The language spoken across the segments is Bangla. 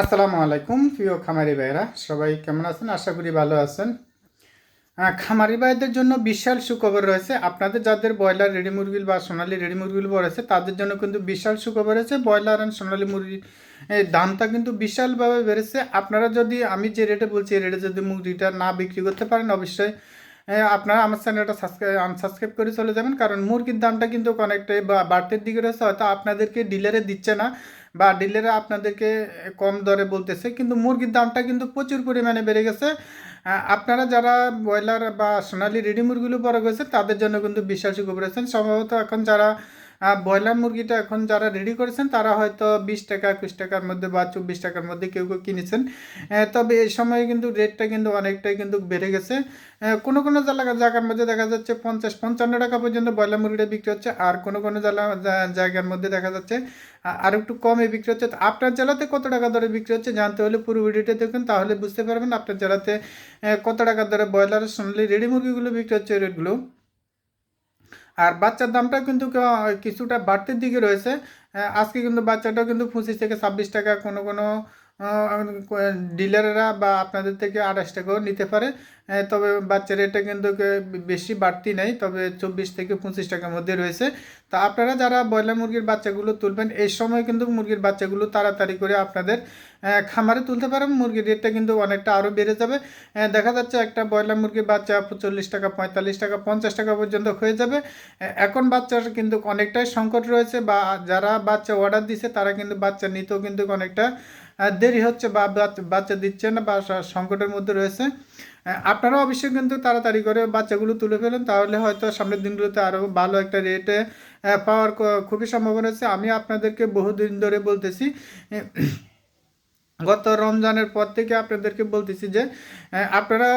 আসসালামু আলাইকুম, প্রিয় খামারি ভাইরা সবাই কেমন আছেন? আশা করি ভালো আছেন। খামারি ভাইদের জন্য বিশাল সুখবর রয়েছে। আপনাদের যাদের ব্রয়লার, রেডি মুরগিল বা সোনালি রেডি মুরগিল রয়েছে তাদের জন্য কিন্তু বিশাল সুখবর রয়েছে। ব্রয়লার অ্যান্ড সোনালি মুরগির দামটা কিন্তু বিশালভাবে বেড়েছে। আপনারা যদি, আমি যে রেটে বলছি, এই রেটে যদি মুরগিটা না বিক্রি করতে পারেন, অবশ্যই আপনারা আমার চ্যানেলটা সাবস্ক্রাইব আনসাবস্ক্রাইব করে চলে যাবেন। কারণ মুরগির দামটা কিন্তু অনেকটাই বাড়তির দিকে রয়েছে। হয়তো আপনাদেরকে ডিলারে দিচ্ছে না। বা ডিলেরা আপনাদেরকে কম দরে বলতেছে, কিন্তু মুরগির দামটা কিন্তু প্রচুর পরিমাণে বেড়ে গেছে। আপনারা যারা ব্রয়লার বা সোনালি রেডি মুরগিগুলো বড় গেছে তাদের জন্য কিন্তু বিশ্বাস করেছেন সম্ভবত এখন যারা ব্রয়লার মুরগিটা এখন যারা রেডি করেছেন, তারা হয়তো বিশ টাকা একুশ টাকার মধ্যে বা চব্বিশ টাকার মধ্যে কেউ কেউ কিনেছেন। তবে এই সময় কিন্তু রেটটা কিন্তু অনেকটাই কিন্তু বেড়ে গেছে। কোনো কোনো জায়গা জায়গার মধ্যে দেখা যাচ্ছে পঞ্চাশ, পঞ্চান্ন টাকা পর্যন্ত ব্রয়লার মুরগিটা বিক্রি হচ্ছে, আর কোনো কোনো জেলা- জায়গার মধ্যে দেখা যাচ্ছে আর একটু কমে বিক্রি হচ্ছে। আপনার জেলাতে কত টাকা দরে বিক্রি হচ্ছে জানতে হলে পুরো ভিডিওটা দেখুন, তাহলে বুঝতে পারবেন আপনার জেলাতে কত টাকা দরে ব্রয়লার, সোনালি রেডি মুরগিগুলো বিক্রি হচ্ছে রেটগুলো আর বাচ্চার দামটা কিন্তু কিছুটা বাড়তির দিকে রয়েছে। আজকে কিন্তু বাচ্চাটাও কিন্তু পঁচিশ থেকে ছাব্বিশ টাকা কোনো কোনো ডিলাররা বা আপনাদের থেকে আঠাশ টাকাও নিতে পারে। তবে বাচ্চার রেটটা কিন্তু বেশি বাড়তি নেই, তবে চব্বিশ থেকে পঁচিশ টাকার মধ্যে রয়েছে। তা আপনারা যারা ব্রয়লার মুরগির বাচ্চাগুলো তুলবেন, এই সময় কিন্তু মুরগির বাচ্চাগুলো তাড়াতাড়ি করে আপনাদের খামারে তুলতে পারেন। মুরগির রেটটা কিন্তু অনেকটা আরও বেড়ে যাবে। দেখা যাচ্ছে একটা ব্রয়লার মুরগির বাচ্চা চল্লিশ টাকা, পঁয়তাল্লিশ টাকা, পঞ্চাশ টাকা পর্যন্ত হয়ে যাবে। এখন বাচ্চার কিন্তু অনেকটাই সংকট রয়েছে বা যারা বাচ্চা অর্ডার দিছে, তারা কিন্তু বাচ্চা নিতেও কিন্তু অনেকটা দেরি হচ্ছে বা বাচ্চা- দিচ্ছে না বা সংকটের মধ্যে রয়েছে। আপনারা অবশ্যই কিন্তু তাড়াতাড়ি করে বাচ্চাগুলো তুলে ফেলেন, তাহলে হয়তো সামনের দিনগুলোতে আরও ভালো একটা রেটে পাওয়ার খুবই সম্ভাবনা আছে আমি আপনাদেরকে বহুদিন ধরে বলতেছি গত রমজানের পর থেকে আপনাদেরকে বলতেছি যে আপনারা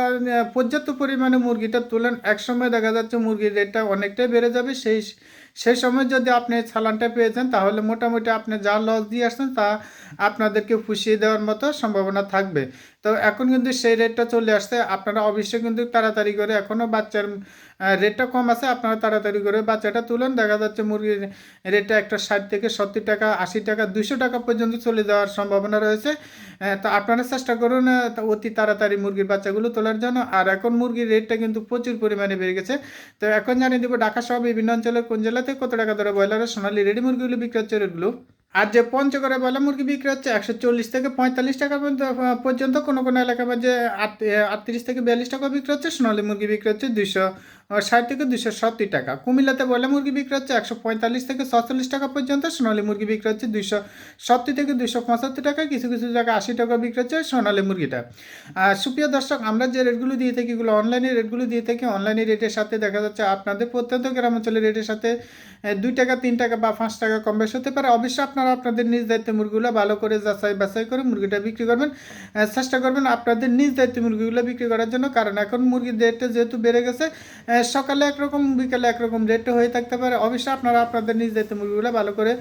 পর্যাপ্ত পরিমাণে মুরগিটা তুলেন। এক সময় দেখা যাচ্ছে মুরগির রেটটা অনেকটাই বেড়ে যাবে। সেই সেই সময় যদি আপনি চালানটা পেয়েছেন, তাহলে মোটামুটি আপনি যা লস দিয়ে আসছেন, তা আপনাদেরকে পুষিয়ে দেওয়ার মতো সম্ভাবনা থাকবে। তো এখন কিন্তু সেই রেটটা চলে আসছে। আপনারা অবশ্যই কিন্তু তাড়াতাড়ি করে এখনও বাচ্চার রেটটা কম আছে। আপনারা তাড়াতাড়ি করে বাচ্চাটা তুলেন। দেখা যাচ্ছে মুরগির রেটটা একটা ষাট থেকে সত্তর টাকা, আশি টাকা দুশো টাকা পর্যন্ত চলে যাওয়ার সম্ভাবনা রয়েছে। তো আপনারা চেষ্টা করুন অতি তাড়াতাড়ি মুরগির বাচ্চাগুলো তোলার জন্য। আর এখন মুরগির রেটটা কিন্তু প্রচুর পরিমাণে বেড়ে গেছে। তো এখন জানিয়ে দেবো, ঢাকা সহ বিভিন্ন অঞ্চলের কোন জেলাতে কত টাকা দরে ব্রয়লারের সোনালি রেডি মুরগিগুলো বিক্রি হচ্ছে রেটগুলো আর যে পঞ্চগড়ে ব্রয়লার মুরগি বিক্রি হচ্ছে একশো চল্লিশ থেকে পঁয়তাল্লিশ টাকা পর্যন্ত কোনো কোনো এলাকায় যে আট- আটত্রিশ থেকে বিয়াল্লিশ টাকা বিক্রি হচ্ছে, সোনালি মুরগি বিক্রি হচ্ছে দুইশো ষাট থেকে দুশো সত্তর টাকা। কুমিল্লাতে ব্রয়লার মুরগি বিক্রি হচ্ছে একশো পঁয়তাল্লিশ থেকে সাতচল্লিশ টাকা পর্যন্ত। সোনালী মুরগি বিক্রি হচ্ছে দুইশো সত্তর থেকে দুশো পঁচাত্তর টাকা। কিছু কিছু জায়গায় আশি টাকা বিক্রি হচ্ছে সোনালী মুরগিটা। আর সুপ্রিয় দর্শক, আমরা যে রেটগুলো দিয়ে থাকি এগুলো অনলাইনে রেটগুলো দিয়ে থাকি। অনলাইনে রেটের সাথে দেখা যাচ্ছে আপনাদের প্রত্যন্ত গ্রাম অঞ্চলের রেটের সাথে দুই টাকা, তিন টাকা বা পাঁচ টাকা কম বেশি হতে পারে। অবশ্যই আপনারা আপনাদের নিজ দায়িত্বে মুরগিগুলো ভালো করে যাচাই বাছাই করে মুরগিটা বিক্রি করবেন। চেষ্টা করবেন আপনাদের নিজ দায়িত্বে মুরগিগুলো বিক্রি করার জন্য। কারণ এখন মুরগির রেটটা যেহেতু বেড়ে গেছে সকালে একরকম, বিকালে একরকম রেটে হয়ে থাকতে পারে। অবশ্যই আপনারা আপনাদের নিজ দায়িত্বে মুরগিগুলো ভালো করে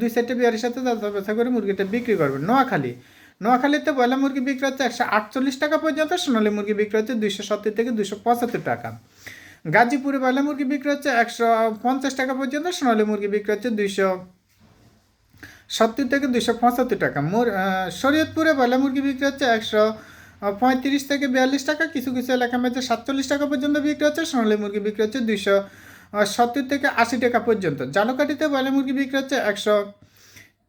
দুই সাইডে বিয়ারের সাথে যাচাই বাছাই করে মুরগিটা বিক্রি করবেন। নোয়াখালী। নোয়াখালীতে ব্রয়লার মুরগি বিক্রি হচ্ছে একশো আটচল্লিশ টাকা পর্যন্ত, সোনালী মুরগি বিক্রি হচ্ছে দুইশো সত্তর থেকে দুশো পঁচাত্তর টাকা। গাজীপুরে ব্রয়লার মুরগি বিক্রি হচ্ছে একশো পঞ্চাশ টাকা পর্যন্ত, সোনালী মুরগি বিক্রি হচ্ছে দুইশো সত্তর থেকে দুশো পঁচাত্তর টাকা। শরীয়তপুরে ব্রয়লার মুরগি বিক্রি হচ্ছে একশো পঁয়ত্রিশ থেকে বিয়াল্লিশ টাকা, কিছু কিছু এলাকার মধ্যে সাতচল্লিশ টাকা পর্যন্ত বিক্রি হচ্ছে, সোনালী মুরগি বিক্রি হচ্ছে দুইশো সত্তর থেকে আশি টাকা পর্যন্ত। জালকাঠিতে ব্রয়লার মুরগি বিক্রি হচ্ছে একশো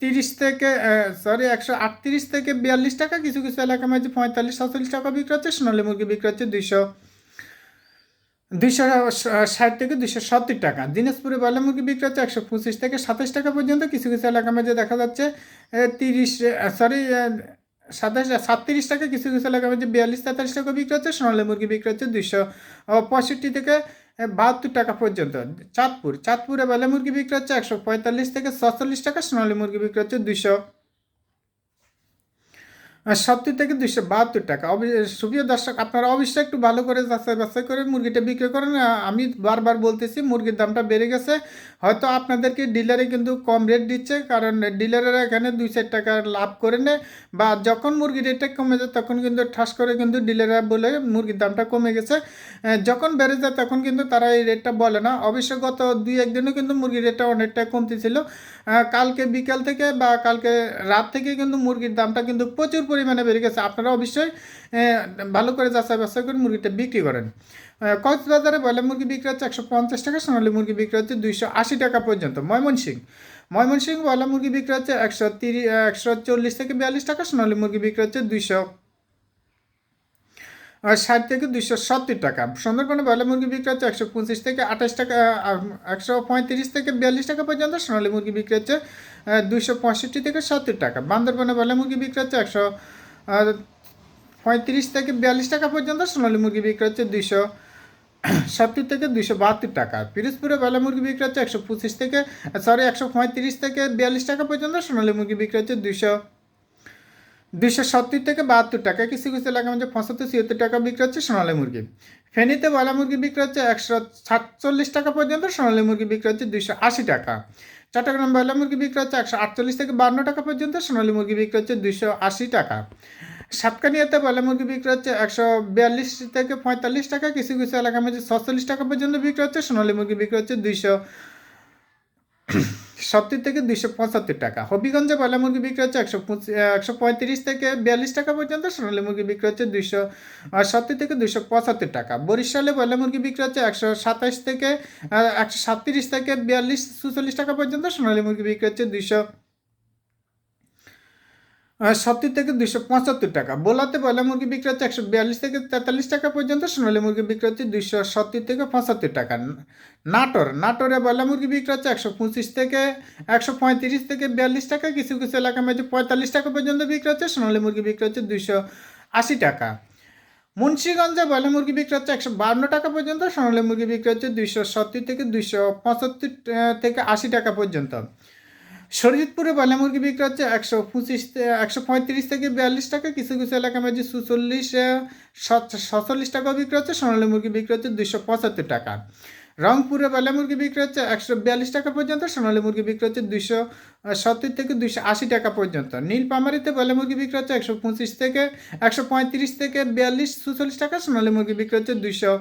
তিরিশ থেকে সরি একশো আটত্রিশ থেকে বিয়াল্লিশ টাকা, কিছু কিছু এলাকার মধ্যে পঁয়তাল্লিশ, সাতচল্লিশ টাকা বিক্রি হচ্ছে, সোনালী মুরগি বিক্রি হচ্ছে দুইশো দুইশো ষাট থেকে দুইশো সত্তর টাকা। দিনাজপুরে ব্রয়লার মুরগি বিক্রি হচ্ছে একশো পঁচিশ থেকে সাতাশ টাকা পর্যন্ত, কিছু কিছু এলাকার মধ্যে দেখা যাচ্ছে তিরিশ সরি সাতাশ সাতত্রিশ টাকা, কিছু কিছু এলাকার মধ্যে বিয়াল্লিশ, তেতাল্লিশ টাকা বিক্রি হচ্ছে, সোনালী মুরগি বিক্রি হচ্ছে দুইশো পঁয়ষট্টি থেকে বাহাত্তর টাকা পর্যন্ত। চাঁদপুর, চাঁদপুরে বেলা মুরগি বিক্রি হচ্ছে একশো পঁয়তাল্লিশ থেকে সাতচল্লিশ টাকা, সোনালী মুরগি বিক্রি হচ্ছে দুইশো সত্তর থেকে দুইশো বাহাত্তর টাকা। সুপ্রিয় দর্শক, আপনারা অবশ্যই একটু ভালো করে যাচাই বাছাই করে মুরগিটা বিক্রি করেন। আমি বারবার বলতেছি, মুরগির দামটা বেড়ে গেছে। হয়তো আপনাদেরকে ডিলারে কিন্তু কম রেট দিচ্ছে, কারণ ডিলারেরা এখানে দুই চার টাকা লাভ করে নেয় বা যখন মুরগির রেটটা কমে যায়, তখন কিন্তু ঠাস করে কিন্তু ডিলাররা বলে মুরগির দামটা কমে গেছে। যখন বেড়ে যায়, তখন কিন্তু তারা এই রেটটা বলে না। অবশ্য গত দুই একদিনও কিন্তু মুরগির রেটটা অনেকটা কমতেছিল কালকে বিকাল থেকে বা কালকে রাত থেকে কিন্তু মুরগির দামটা কিন্তু প্রচুর পরিমাণে বেড়ে গেছে। আপনারা অবশ্যই ভালো করে যাচাই বাছাই করে মুরগিটা বিক্রি করেন। কক্সবাজারে ব্রয়লার মুরগি বিক্রি হচ্ছে একশো পঞ্চাশ টাকা, সোনালী মুরগি বিক্রি হচ্ছে দুইশো আশি টাকা পর্যন্ত। ময়মনসিং ময়মনসিং ব্রয়লার মুরগি বিক্রি হচ্ছে একশো তিরিশ একশো চল্লিশ থেকে বিয়াল্লিশ টাকা, সোনালী মুরগি বিক্রি হচ্ছে দুইশো ষাট থেকে দুইশো সত্তর টাকা। সুন্দরবনে ব্রয়লার মুরগি বিক্রি হচ্ছে একশো পঁচিশ থেকে আঠাশ টাকা একশো পঁয়ত্রিশ থেকে বিয়াল্লিশ টাকা পর্যন্ত। সোনালী মুরগি বিক্রি হচ্ছে দুইশো পঁয়ষট্টি থেকে সত্তর টাকা। বান্দরবনে ব্রয়লার মুরগি বিক্রি হচ্ছে একশো পঁয়ত্রিশ থেকে বিয়াল্লিশ টাকা পর্যন্ত। সোনালী মুরগি বিক্রি হচ্ছে দুইশো সত্তর থেকে দুইশো বাহাত্তর টাকা। পিরোজপুরে ব্রয়লার মুরগি বিক্রি হচ্ছে একশো পঁচিশ থেকে সরি একশো পঁয়ত্রিশ থেকে বিয়াল্লিশ টাকা পর্যন্ত। সোনালী মুরগি বিক্রি হচ্ছে দুইশো দুইশো সত্তর থেকে বাহাত্তর টাকা। কিছু কিছু এলাকার মধ্যে পঁচাত্তর, ছিয়াত্তর টাকা বিক্রি হচ্ছে সোনালী মুরগি। ফেনীতে বয়লা মুরগি বিক্রি হচ্ছে একশো সাতচল্লিশ টাকা পর্যন্ত, সোনালী মুরগি বিক্রি হচ্ছে দুইশো আশি টাকা। চট্টগ্রাম বয়লা মুরগি বিক্রি হচ্ছে একশো আটচল্লিশ থেকে বান্ন টাকা পর্যন্ত, সোনালী মুরগি বিক্রি হচ্ছে দুইশো আশি টাকা। সাতকানিয়াতে বয়লা মুরগি বিক্রি হচ্ছে একশো বিয়াল্লিশ থেকে পঁয়তাল্লিশ টাকা কিছু কিছু এলাকার মধ্যে ছচল্লিশ টাকা পর্যন্ত বিক্রি হচ্ছে, সোনালী মুরগি বিক্রি হচ্ছে দুইশো সত্তর থেকে দুইশো পঁচাত্তর টাকা। হবিগঞ্জে বয়লা মুরগি বিক্রি হচ্ছে একশো একশো পঁয়ত্রিশ থেকে বিয়াল্লিশ টাকা পর্যন্ত। সোনালী মুরগি বিক্রি হচ্ছে দুইশো সত্তর থেকে দুইশো পঁচাত্তর টাকা। বরিশালে বয়লা মুরগি বিক্রি হচ্ছে একশো সাতাশ থেকে একশো সাতত্রিশ থেকে বিয়াল্লিশ চুচল্লিশ টাকা পর্যন্ত। সোনালী মুরগি বিক্রি হচ্ছে দুইশো সত্তর থেকে দুইশো পঁচাত্তর টাকা। বোলাতে বয়লা মুরগি বিক্রি হচ্ছে একশো বিয়াল্লিশ থেকে তেতাল্লিশ টাকা পর্যন্ত, সোনালী মুরগি বিক্রি হচ্ছে দুইশো সত্তর থেকে পঁচাত্তর টাকা। নাটোর, নাটোরে বয়লা মুরগি বিক্রি হচ্ছে একশো পঁচিশ থেকে একশো পঁয়ত্রিশ থেকে বিয়াল্লিশ টাকা। কিছু কিছু এলাকার মধ্যে পঁয়তাল্লিশ টাকা পর্যন্ত বিক্রি হচ্ছে, সোনালী মুরগি বিক্রি হচ্ছে দুইশো আশি টাকা। মুন্সিগঞ্জে বয়লা মুরগি বিক্রি হচ্ছে একশো বান্ন টাকা পর্যন্ত, সোনালী মুরগি বিক্রি হচ্ছে দুইশো সত্তর থেকে দুইশো পঁচাত্তর থেকে আশি টাকা পর্যন্ত। শরীয়তপুরে বয়লা মুরগি বিক্রি হচ্ছে একশো পঁচিশ একশো পঁয়ত্রিশ থেকে বিয়াল্লিশ টাকা। কিছু কিছু এলাকার মধ্যে সুচল্লিশ সাতচল্লিশ টাকাও বিক্রি হচ্ছে, সোনালী মুরগি বিক্রি হচ্ছে দুইশো পঁচাত্তর টাকা। রংপুরে বয়লা মুরগি বিক্রি হচ্ছে একশো বিয়াল্লিশ টাকা পর্যন্ত, সোনালী মুরগি বিক্রি হচ্ছে দুইশো সত্তর থেকে দুইশো আশি টাকা পর্যন্ত। নীলপামারিতে বয়লা মুরগি বিক্রি হচ্ছে একশো পঁচিশ থেকে, একশো পঁয়ত্রিশ থেকে বিয়াল্লিশ সুচল্লিশ টাকা, সোনালী মুরগি বিক্রি হচ্ছে দুইশো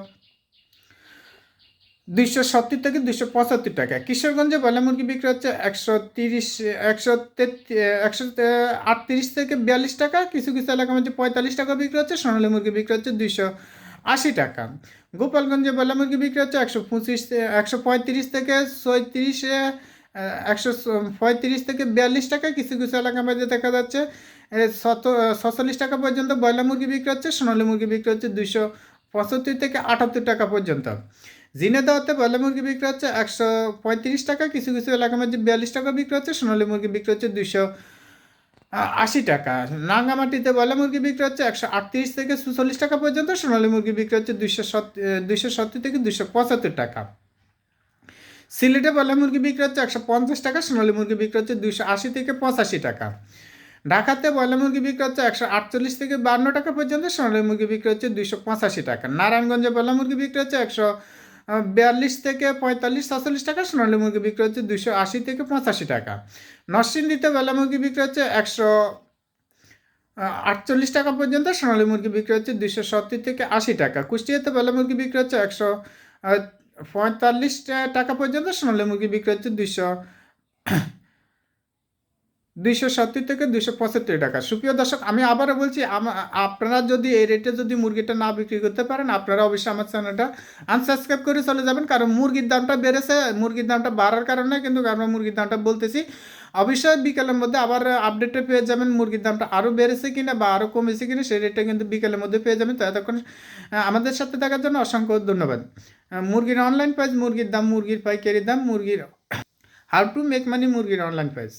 দুইশো সত্তর থেকে দুইশো পঁচাত্তর টাকা। কিশোরগঞ্জে বয়লা মুরগি বিক্রি হচ্ছে একশো তিরিশ, একশো একশো আটত্রিশ থেকে বিয়াল্লিশ টাকা। কিছু কিছু এলাকার মধ্যে পঁয়তাল্লিশ টাকা বিক্রি হচ্ছে, সোনালী মুরগি বিক্রি হচ্ছে দুইশো আশি টাকা। গোপালগঞ্জে বয়লা মুরগি বিক্রি হচ্ছে একশো পঁচিশ, একশো পঁয়ত্রিশ থেকে ছয়ত্রিশ একশো পঁয়ত্রিশ থেকে বিয়াল্লিশ টাকা। কিছু কিছু এলাকার মধ্যে দেখা যাচ্ছে ছচল্লিশ টাকা পর্যন্ত বয়লা মুরগি বিক্রি হচ্ছে, সোনালী মুরগি বিক্রি হচ্ছে দুইশো পঁচাত্তর থেকে আটাত্তর টাকা পর্যন্ত। জিনেদাওয়াতে বয়লা মুরগি বিক্রি হচ্ছে একশো পঁয়ত্রিশ টাকা, কিছু কিছু এলাকার মধ্যে বিয়াল্লিশ টাকা বিক্রি হচ্ছে, সোনালী মুরগি বিক্রি হচ্ছে দুইশো আশি টাকা। রাঙ্গামাটিতে বয়লা মুরগি বিক্রি হচ্ছে একশো আটত্রিশ থেকে চুচল্লিশ টাকা পর্যন্ত, সোনালী মুরগি বিক্রি হচ্ছে দুইশো দুইশো সত্তর থেকে দুইশো পঁচাত্তর টাকা। সিলেটে বয়লা মুরগি বিক্রি হচ্ছে একশো পঞ্চাশ টাকা, সোনালি মুরগি বিক্রি হচ্ছে দুইশো আশি থেকে পঁচাশি টাকা। ঢাকাতে বয়লা মুরগি বিক্রি হচ্ছে একশো আটচল্লিশ থেকে বান্ন টাকা পর্যন্ত, সোনালি মুরগি বিক্রি হচ্ছে দুইশো পঁচাশি টাকা। নারায়ণগঞ্জে বয়লা মুরগি বিক্রি হচ্ছে একশো বিয়াল্লিশ থেকে পঁয়তাল্লিশ, সাতচল্লিশ টাকা, সোনালী মুরগি বিক্রি হচ্ছে দুশো আশি থেকে পঁচাশি টাকা। নরসিংদীতে বেলা মুরগি বিক্রি হচ্ছে একশো আটচল্লিশ টাকা পর্যন্ত, সোনালী মুরগি বিক্রি হচ্ছে দুশো সত্তর থেকে আশি টাকা। কুষ্টিয়াতে বেলা মুরগি বিক্রি হচ্ছে একশো পঁয়তাল্লিশ টাকা পর্যন্ত, সোনালী মুরগি বিক্রি হচ্ছে দুশো দুইশো সত্তর থেকে দুইশো পঁচাত্তর টাকা। সুপ্রিয় দর্শক, আমি আবারও বলছি আপনারা যদি এই রেটে যদি মুরগিটা না বিক্রি করতে পারেন, আপনারা অবশ্যই আমার চ্যানেলটা আনসাবস্ক্রাইব করে চলে যাবেন, কারণ মুরগির দামটা বেড়েছে, মুরগির দামটা বাড়ার কারণে কিন্তু আমরা মুরগির দামটা বলতেছি। অবশ্যই বিকেলের মধ্যে আবার আপডেটে পেয়ে যাবেন, মুরগির দামটা আরও বেড়েছে কিনা বা আরও কমেছে কিনা, সেই রেটটা কিন্তু বিকেলের মধ্যে পেয়ে যাবেন। তো এতক্ষণ আমাদের সাথে দেখার জন্য অসংখ্য ধন্যবাদ। মুরগির অনলাইন প্রাইস মুরগির দাম, মুরগির পাইকারি দাম, মুরগির হাউ টু মেক মানি মুরগির অনলাইন প্রাইস